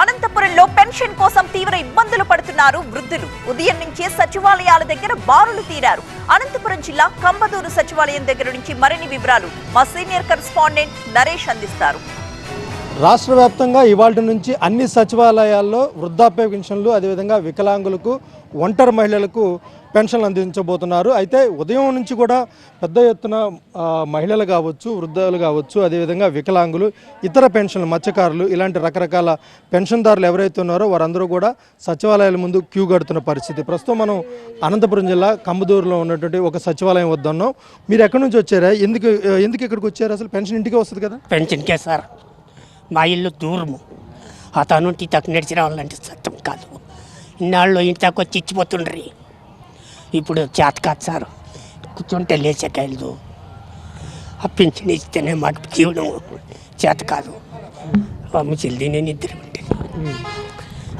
అనంతపురంలో పెన్షన్ కోసం తీవ్ర ఇబ్బందులు పడుతున్నారు వృద్ధులు. ఉదయం నుంచే సచివాలయాల దగ్గర బారులు తీరారు. అనంతపురం జిల్లా కంబదూరు సచివాలయం దగ్గర నుంచి మరిన్ని వివరాలు మా సీనియర్ కరెస్పాండెంట్ నరేష్ అందిస్తారు. రాష్ట్ర వ్యాప్తంగా ఇవాళ నుంచి అన్ని సచివాలయాల్లో వృద్ధాప్య పెన్షన్లు అదేవిధంగా వికలాంగులకు ఒంటరి మహిళలకు పెన్షన్లు అందించబోతున్నారు. అయితే ఉదయం నుంచి కూడా పెద్ద ఎత్తున మహిళలు కావచ్చు వృద్ధాలు కావచ్చు అదేవిధంగా వికలాంగులు ఇతర పెన్షన్లు మత్స్యకారులు ఇలాంటి రకరకాల పెన్షన్దారులు ఎవరైతే ఉన్నారో వారందరూ కూడా సచివాలయాల ముందు క్యూ కడుతున్న పరిస్థితి. ప్రస్తుతం మనం అనంతపురం జిల్లా కంబదూరులో ఉన్నటువంటి ఒక సచివాలయం వద్ద ఉన్నాం. మీరు ఎక్కడి నుంచి వచ్చారా? ఎందుకు ఎందుకు ఇక్కడికి వచ్చారు? అసలు పెన్షన్ ఇంటికి వస్తుంది కదా? పెన్షన్కే సార్. మా ఇల్లు దూరము. అతను ఇంటి తక్కువ నడిచి రావాలంటే సత్యం కాదు. ఇన్నాళ్ళు ఇంటి వచ్చి ఇచ్చిపోతుండ్రి. ఇప్పుడు చేత కాదు సార్. కూర్చుంటే లేచేకాయలు ఆ పెన్షన్ ఇస్తేనే మాకు జీవనం చేత కాదు. అమ్మ చెల్లి నేను ఇద్దరు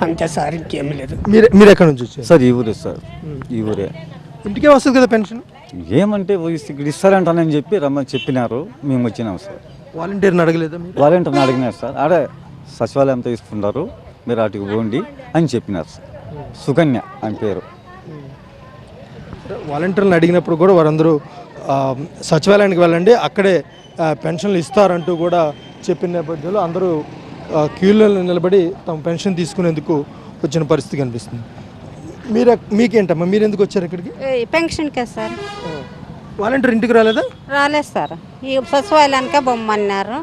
అంతే సార్ ఇంకేం లేదు. మీరు మీరు ఎక్కడి నుంచి వచ్చారు? సార్ ఈ ఊరే సార్. ఈ ఊరే. ఇంటికే వస్తుంది కదా పెన్షన్? ఏమంటే ఇక్కడ ఇస్తారంటానని చెప్పి రమ్మని చెప్పినారు. మేము వచ్చినాం సార్. వాలంటీర్ని అడగలేదా మీరు? వాలంటీర్ని అడిగినారు సార్. ఆడే సచివాలయంతో తీసుకున్నారు మీరు అటుకు పోండి అని చెప్పినారు సార్. సుకన్య అని పేరు. వాలంటీర్లను అడిగినప్పుడు కూడా వారందరూ సచివాలయానికి వెళ్ళండి అక్కడే పెన్షన్లు ఇస్తారంటూ కూడా చెప్పిన నేపథ్యంలో అందరూ క్యూలో నిలబడి తమ పెన్షన్ తీసుకునేందుకు వచ్చిన పరిస్థితి కనిపిస్తుంది. మీరు మీకేంటమ్మా? మీరు ఎందుకు వచ్చారు ఇక్కడికి? ఏ, పెన్షన్కే సార్. వాలంటీర్ ఇంటికి రాలేదా? రాలేదు సార్. ఈ సచివాలయానికే బొమ్మన్నారు.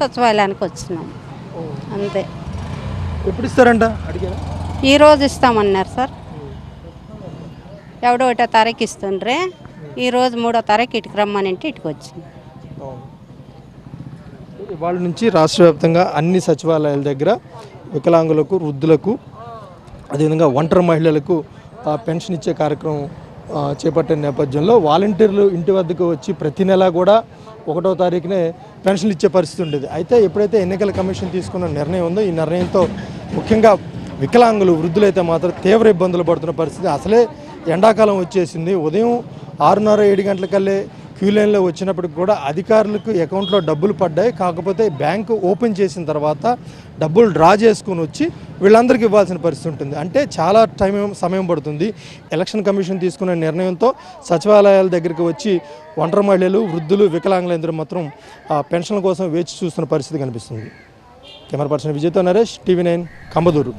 సచివాలయానికి వచ్చినాం. అంతే. ఎప్పుడు ఇస్తారంట అడిగారా? ఈ రోజు ఇస్తామన్నారు సార్. ఎవడో ఒకటో తారీఖు ఇస్తుండ్రే. ఈ రోజు మూడో తారీఖు ఇటుకు రమ్మనంటే ఇటుకు వచ్చింది ఇవాళ నుంచి రాష్ట్ర వ్యాప్తంగా అన్ని సచివాలయాల దగ్గర వికలాంగులకు వృద్ధులకు అదేవిధంగా ఒంటరి మహిళలకు పెన్షన్ ఇచ్చే కార్యక్రమం చేపట్టిన నేపథ్యంలో వాలంటీర్లు ఇంటి వద్దకు వచ్చి ప్రతి నెలా కూడా ఒకటో తారీఖునే పెన్షన్లు ఇచ్చే పరిస్థితి ఉండేది. అయితే ఎప్పుడైతే ఎన్నికల కమిషన్ తీసుకున్న నిర్ణయం ఉందో ఈ నిర్ణయంతో ముఖ్యంగా వికలాంగులు వృద్ధులైతే మాత్రం తీవ్ర ఇబ్బందులు పడుతున్న పరిస్థితి. అసలే ఎండాకాలం వచ్చేసింది. ఉదయం ఆరున్నర ఏడు గంటలకల్లే క్యూ లైన్లో వచ్చినప్పటికి కూడా అధికారులకు అకౌంట్లో డబ్బులు పడ్డాయి. కాకపోతే బ్యాంకు ఓపెన్ చేసిన తర్వాత డబ్బులు డ్రా చేసుకుని వచ్చి వీళ్ళందరికీ ఇవ్వాల్సిన పరిస్థితి ఉంటుంది. అంటే చాలా టైం సమయం పడుతుంది. ఎలక్షన్ కమిషన్ తీసుకున్న నిర్ణయంతో సచివాలయాల దగ్గరికి వచ్చి ఒంటరి మహిళలు వృద్ధులు వికలాంగులందరూ మాత్రం ఆ పెన్షన్ల కోసం వేచి చూస్తున్న పరిస్థితి కనిపిస్తుంది. కెమెరా పర్సన్ విజయతో నరేష్ టీవీ నైన్ కంబదూరు.